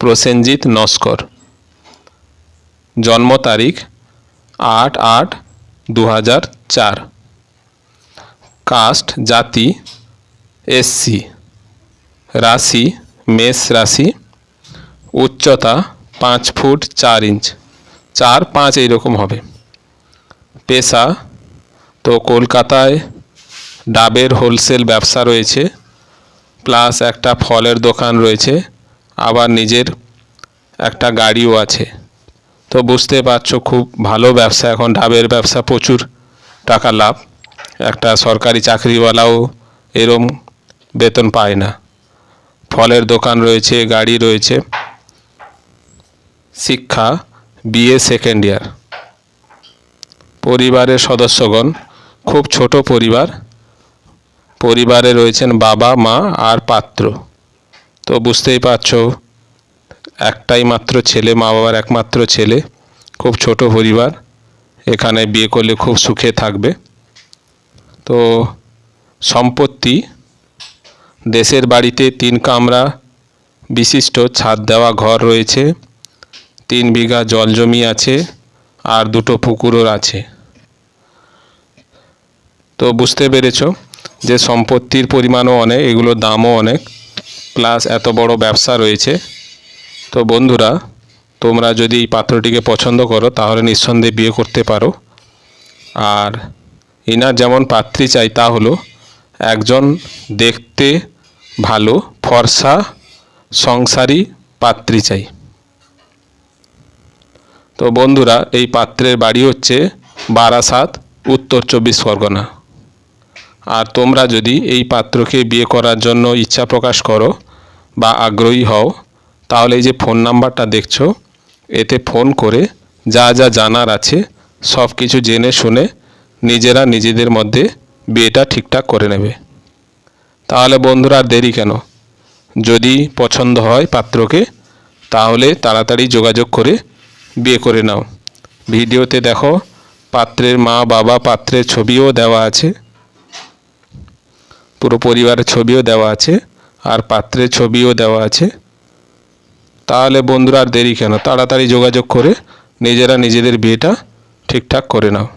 প্রসেনজিৎ নস্কর। জন্ম তারিখ আট আট দু চার। কাস্ট, জাতি এসসি রাশি, মেষ রাশি। উচ্চতা পাঁচ ফুট চার ইঞ্চ। চার পাঁচ এইরকম হবে। পেশা, তো কলকাতায় ডাবের হোলসেল ব্যবসা রয়েছে। প্লাস একটা ফলের দোকান রয়েছে। আবার নিজের একটা গাড়িও আছে। তো বুঝতে পারছ খুব ভালো ব্যবসা, এখন ডাবের ব্যবসা প্রচুর টাকা লাভ। একটা সরকারি চাকরিওয়ালাও এরম বেতন পায় না। ফলের দোকান রয়েছে, গাড়ি রয়েছে। শিক্ষা, বিএ সেকেন্ড ইয়ার। পরিবারের সদস্যগণ, খুব ছোট পরিবার। পরিবারে রয়েছেন বাবা, মা আর পাত্র। তো বুঝতেই পারছ, একটাই মাত্র ছেলে মা বাবার একমাত্র ছেলে, খুব ছোট পরিবার, এখানে বিয়ে করলে খুব সুখে থাকবে। তো সম্পত্তি, দেশের বাড়িতে তিন কামরা, বিশিষ্ট ছাদ দেওয়া ঘর রয়েছে, তিন বিঘা জল জমি আছে, আর দুটো পুকুরও আছে। তো বুঝতে পেরেছ যে সম্পত্তির পরিমাণও অনেক, এগুলোর দামও অনেক। প্লাস এত বড় ব্যবসা রয়েছে। তো বন্ধুরা, তোমরা যদি এই পাত্রটিকে পছন্দ করো, তাহলে নিঃসন্দেহে বিয়ে করতে পারো। আর ইনার যেমন পাত্রী চাই, তা হলো একজন দেখতে ভালো, ফর্সা, সংসারী পাত্রী চাই। তো বন্ধুরা, এই পাত্রের বাড়ি হচ্ছে বারাসাত, উত্তর চব্বিশ পরগনা। আর তোমরা যদি এই পাত্রকে বিয়ে করার জন্য ইচ্ছা প্রকাশ করো বা আগ্রহী হও, তাহলে এই যে ফোন নাম্বারটা দেখছ, এতে ফোন করে যা যা জানার আছে, সব কিছু জেনে শুনে নিজেরা নিজেদের মধ্যে বিয়েটা ঠিকঠাক করে নেবে। তাহলে বন্ধুরা আর দেরি কেন? যদি পছন্দ হয় পাত্রকে, তাহলে তাড়াতাড়ি যোগাযোগ করে বিয়ে করে নাও। ভিডিওতে দেখো, পাত্রের মা, বাবা পাত্রের ছবিও দেওয়া আছে, পুরো পরিবারের ছবিও দেওয়া আছে। আর পাত্রের ছবিও দেওয়া আছে। তাহলে বন্ধুরা আর দেরি কেন? তাড়াতাড়ি যোগাযোগ করে নিজেরা নিজেদের বিয়েটা ঠিকঠাক করে নাও।